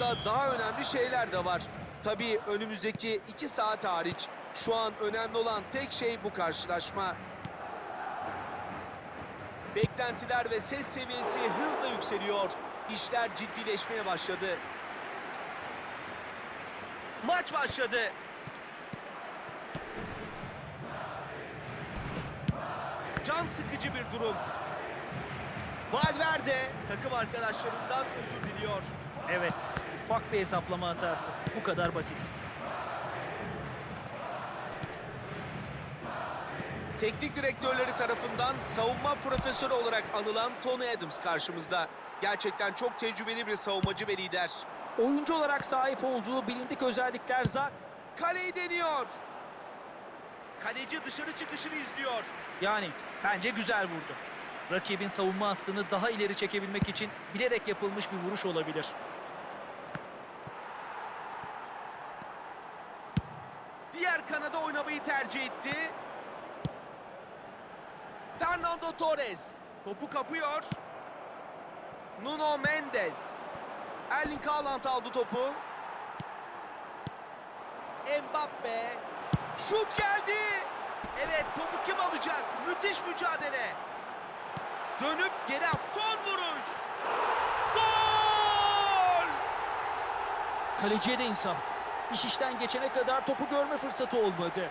Da daha önemli şeyler de var. Tabii önümüzdeki iki saat hariç şu an önemli olan tek şey bu karşılaşma. Beklentiler ve ses seviyesi hızla yükseliyor. İşler ciddileşmeye başladı. Maç başladı. Can sıkıcı bir durum. Valverde takım arkadaşlarından özür diliyor. Evet, ufak bir hesaplama hatası. Bu kadar basit. Teknik direktörleri tarafından savunma profesörü olarak anılan Tony Adams karşımızda. Gerçekten çok tecrübeli bir savunmacı ve lider. Oyuncu olarak sahip olduğu bilindik özellikler za Kaleyi deniyor. Kaleci dışarı çıkışını izliyor. yani bence güzel vurdu. Rakibin savunma hattını daha ileri çekebilmek için bilerek yapılmış bir vuruş olabilir. Diğer kanada oynamayı tercih etti. Fernando Torres topu kapıyor. Nuno Mendes. Erling Haaland aldı topu. Mbappe. Şut geldi. Evet topu kim alacak? Müthiş mücadele. Dönüp geri at. Son vuruş. Gol! Kaleciye de insaf. İş işten geçene kadar topu görme fırsatı olmadı.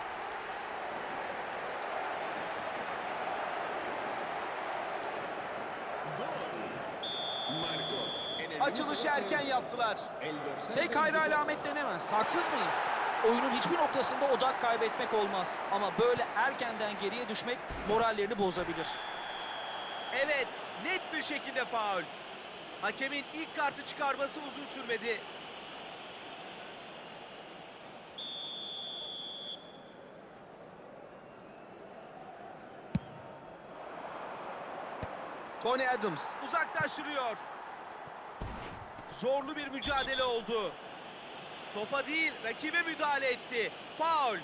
Açılışı erken yaptılar. Pek hayra alamet denemez. Haksız mıyım? Oyunun hiçbir noktasında odak kaybetmek olmaz. Ama böyle erkenden geriye düşmek morallerini bozabilir. Evet, net bir şekilde faul. Hakemin ilk kartı çıkarması uzun sürmedi. Tony Adams uzaklaştırıyor. Zorlu bir mücadele oldu. Topa değil, rakibe müdahale etti. Faul.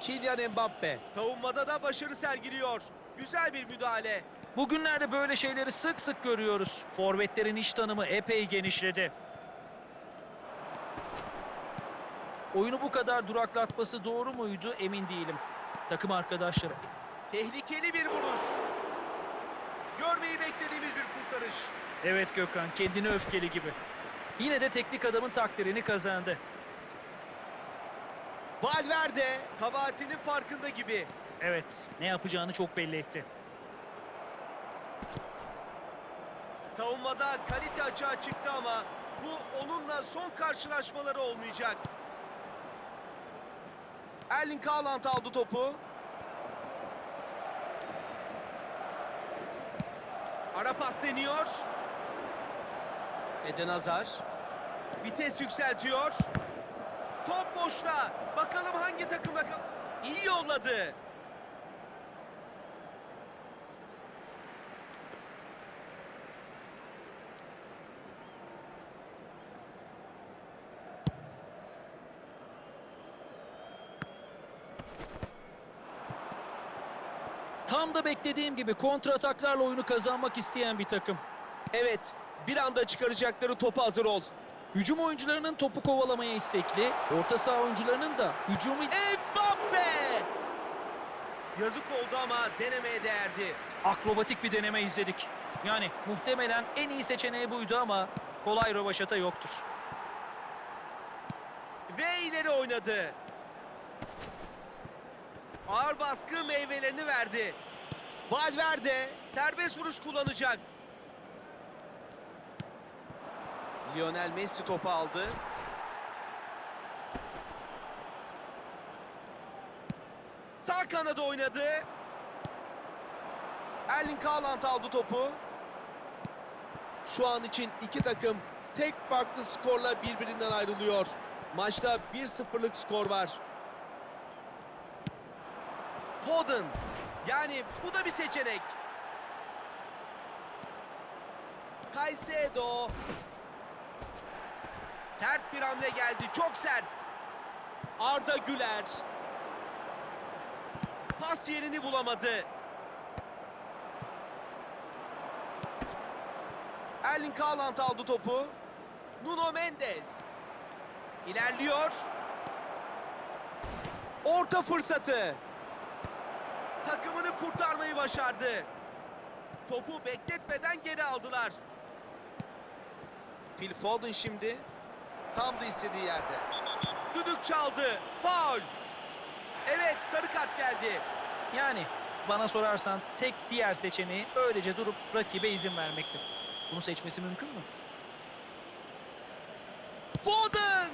Kylian Mbappe savunmada da başarı sergiliyor. Güzel bir müdahale. Bugünlerde böyle şeyleri sık sık görüyoruz. Forvetlerin iş tanımı epey genişledi. Oyunu bu kadar duraklatması doğru muydu emin değilim. Takım arkadaşları Tehlikeli bir vuruş. Görmeyi beklediğimiz bir kurtarış. Evet Gökhan kendini öfkeli gibi. Yine de teknik adamın takdirini kazandı. Valverde kabahatinin farkında gibi. Evet ne yapacağını çok belli etti. Savunmada kalite açığa çıktı ama bu onunla son karşılaşmaları olmayacak. Erling Haaland aldı topu. Ara pas deniyor. Eden Hazar. Vites yükseltiyor. Top boşta. Bakalım hangi takımla kal... İyi yolladı. Tam da beklediğim gibi kontra ataklarla oyunu kazanmak isteyen bir takım. Evet, bir anda çıkaracakları topa hazır ol. Hücum oyuncularının topu kovalamaya istekli, orta saha oyuncularının da hücumu Mbappe! Yazık oldu ama denemeye değerdi. akrobatik bir deneme izledik. Yani muhtemelen en iyi seçeneği buydu ama kolay rövaşata yoktur. Ve ileri oynadı. Ağır baskı meyvelerini verdi. Valverde serbest vuruş kullanacak. Lionel Messi topu aldı. Sağ kanada oynadı. Erling Haaland aldı topu. Şu an için iki takım tek farklı skorla birbirinden ayrılıyor. Maçta 1-0'lık skor var. Foden. Yani bu da bir seçenek. Caicedo. Sert bir hamle geldi. Çok sert. Arda Güler. Pas yerini bulamadı. Erling Haaland aldı topu. Nuno Mendes. İlerliyor. Orta fırsatı. Takımını kurtarmayı başardı. Topu bekletmeden geri aldılar. Phil Foden şimdi. Tam da istediği yerde. Düdük çaldı. Faul. Evet sarı kart geldi. Yani bana sorarsan tek diğer seçeneği öylece durup rakibe izin vermekti. Bunu seçmesi mümkün mü? Foden!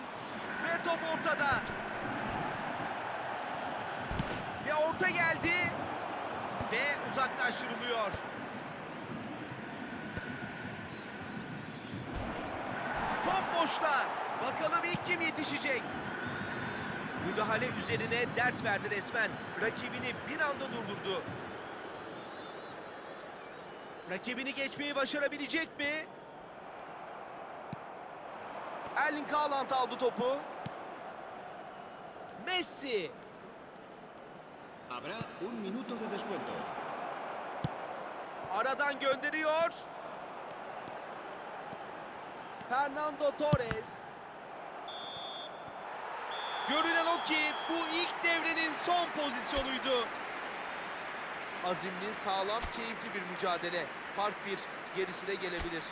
Ve top ortada. Bir orta geldi. Ve uzaklaştırılıyor. Top boşta. Bakalım ilk kim yetişecek? Müdahale üzerine ders verdi resmen. Rakibini bir anda durdurdu. Rakibini geçmeyi başarabilecek mi? Erling Haaland aldı topu. Messi. Habrá un minuto de descuento. Aradan gönderiyor. Fernando Torres. Görünen o ki bu ilk devrenin son pozisyonuydu. Azimli, sağlam, keyifli bir mücadele. Fark bir, gerisi de gelebilir.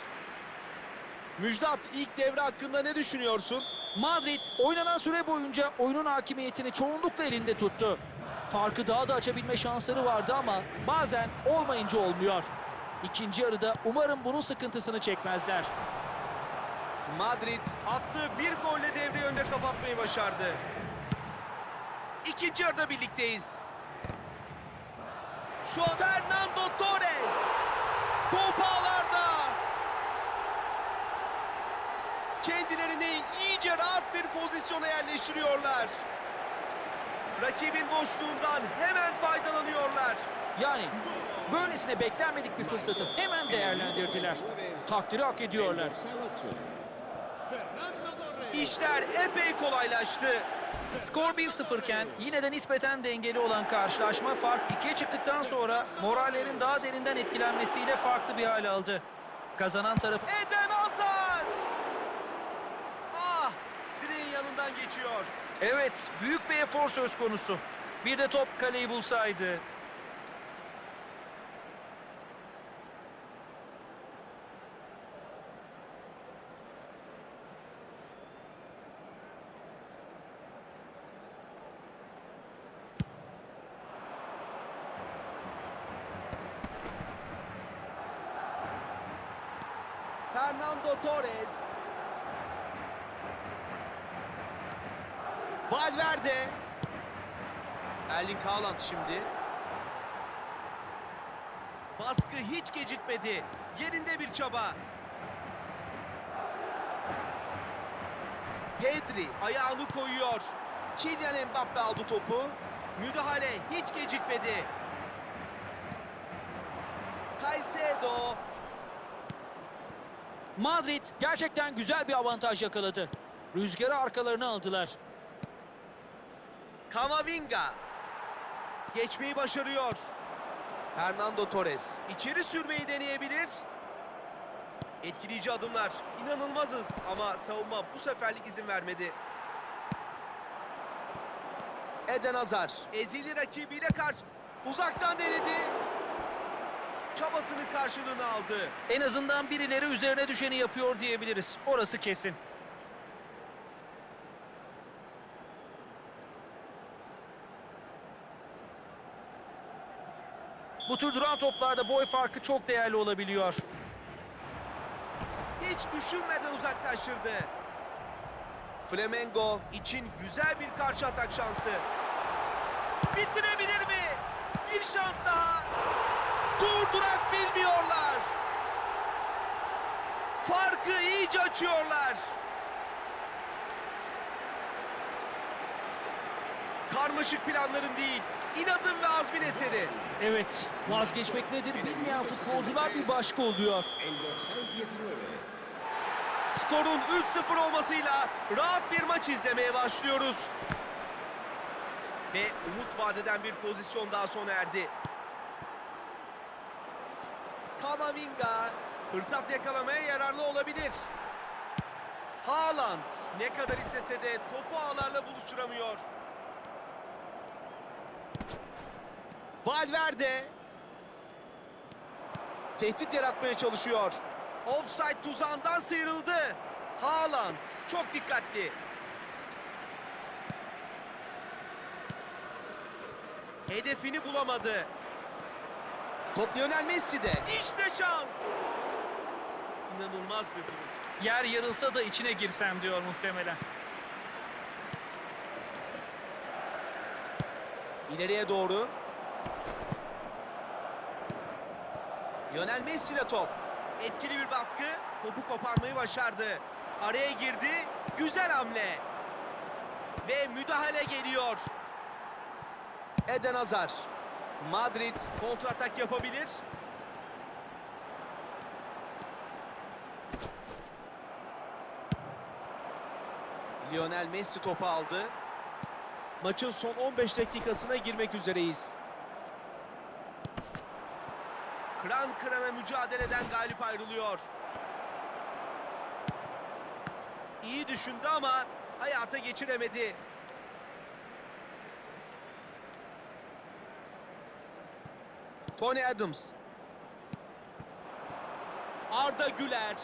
Müjdat, ilk devre hakkında ne düşünüyorsun? Madrid oynanan süre boyunca oyunun hakimiyetini çoğunlukla elinde tuttu. Farkı daha da açabilme şansları vardı ama bazen olmayınca olmuyor. İkinci yarıda umarım bunun sıkıntısını çekmezler. Madrid attığı bir golle devreyi önde kapatmayı başardı. İkinci yarıda birlikteyiz. Şu an Fernando Torres. Top ağlarda. Kendilerini iyice rahat bir pozisyona yerleştiriyorlar. Rakibin boşluğundan hemen faydalanıyorlar. Yani böylesine beklenmedik bir fırsatı hemen değerlendirdiler. Takdiri hak ediyorlar. İşler epey kolaylaştı. Skor 1-0 iken yine de nispeten dengeli olan karşılaşma fark 2'ye çıktıktan sonra morallerin daha derinden etkilenmesiyle farklı bir hal aldı. Kazanan taraf Eden Hazar! Ah! Direğin yanından geçiyor. Evet, büyük bir efor söz konusu. Bir de top kaleyi bulsaydı. Fernando Torres. Valverde. Erling Haaland şimdi. Baskı hiç gecikmedi. Yerinde bir çaba. Pedri ayağını koyuyor. Kylian Mbappe aldı topu. Müdahale hiç gecikmedi. Caicedo Madrid gerçekten güzel bir avantaj yakaladı. Rüzgarı arkalarına aldılar. Kamavinga. Geçmeyi başarıyor. Fernando Torres. içeri sürmeyi deneyebilir. Etkileyici adımlar. İnanılmazız ama savunma bu seferlik izin vermedi. Eden Hazar. Ezili rakibiyle karşı. Uzaktan denedi. Çabasının karşılığını aldı. En azından birileri üzerine düşeni yapıyor diyebiliriz. Orası kesin. Bu tür duran toplarda boy farkı çok değerli olabiliyor. Hiç düşünmeden uzaklaştırdı. Flamengo için güzel bir karşı atak şansı. Bitirebilir mi? Bir şans daha. Durdurak bilmiyorlar. Farkı iyice açıyorlar. Karmaşık planların değil, inadın ve azmin eseri. Evet, vazgeçmek nedir bilmeyen futbolcular bir başka oluyor. El dorsal 19. Skorun 3-0 olmasıyla rahat bir maç izlemeye başlıyoruz. Ve umut vadeden bir pozisyon daha sona erdi. Kamavinga Fırsat yakalamaya yararlı olabilir. Haaland ne kadar istese de topu ağlarla buluşturamıyor. Valverde tehdit yaratmaya çalışıyor. Offside tuzağından sıyrıldı. Haaland çok dikkatli. Hedefini bulamadı. Top Lionel Messi'de. İşte şans. İnanılmaz bir durum. Yer yarılsa da içine girsem diyor muhtemelen. İleriye doğru. Lionel Messi ile top. Etkili bir baskı. Topu koparmayı başardı. Araya girdi. Güzel hamle. Ve müdahale geliyor. Eden Hazar. Madrid kontratak yapabilir. Lionel Messi topu aldı. Maçın son 15 dakikasına girmek üzereyiz. Kıran kırana mücadeleden galip ayrılıyor. İyi düşündü ama hayata geçiremedi. Tony Adams. Arda Güler.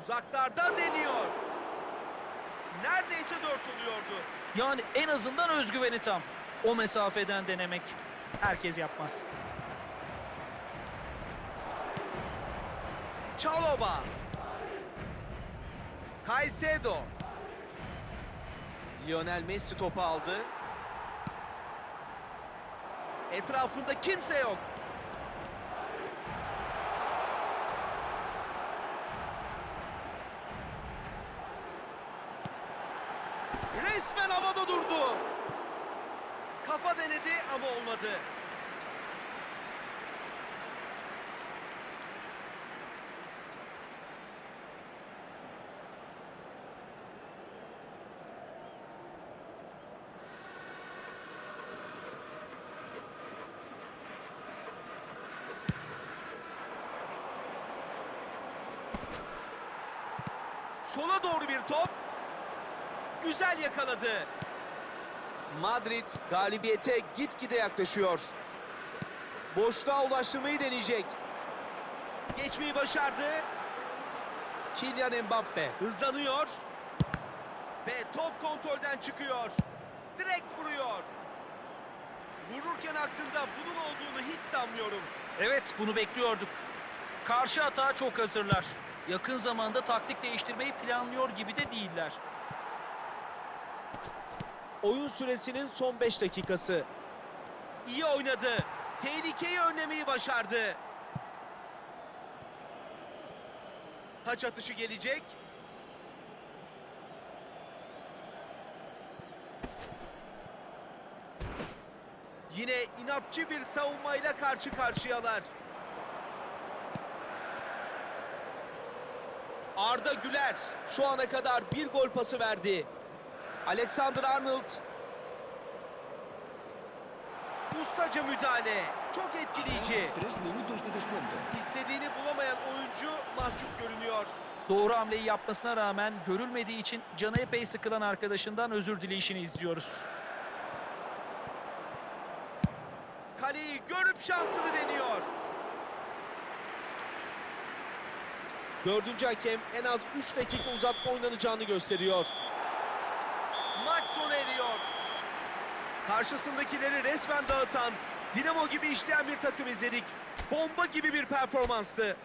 Uzaklardan deniyor. Neredeyse dört oluyordu. Yani en azından özgüveni tam. O mesafeden denemek herkes yapmaz. Çaloba. Caicedo. Lionel Messi topu aldı. Etrafında kimse yok. Resmen havada durdu. Kafa denedi ama olmadı. Sola doğru bir top. Güzel yakaladı. Madrid galibiyete gitgide yaklaşıyor. Boşluğa ulaştırmayı deneyecek. Geçmeyi başardı. Kylian Mbappe hızlanıyor. Ve top kontrolden çıkıyor. Direkt vuruyor. Vururken aklında bunun olduğunu hiç sanmıyorum. Evet bunu bekliyorduk. Karşı atağa çok hazırlar. Yakın zamanda taktik değiştirmeyi planlıyor gibi de değiller. Oyun süresinin son 5 dakikası. İyi oynadı. Tehlikeyi önlemeyi başardı. Taç atışı gelecek. Yine inatçı bir savunmayla karşı karşıyalar. Arda Güler şu ana kadar bir gol pası verdi. Alexander Arnold. Ustaca müdahale. Çok etkileyici. İstediğini bulamayan oyuncu mahcup görünüyor. Doğru hamleyi yapmasına rağmen görülmediği için canı epey sıkılan arkadaşından özür dileyişini izliyoruz. Kaleyi görüp şansını deniyor. Dördüncü hakem en az 3 dakika uzatma oynanacağını gösteriyor. Maç sona eriyor. Karşısındakileri resmen dağıtan, dinamo gibi işleyen bir takım izledik. Bomba gibi bir performanstı.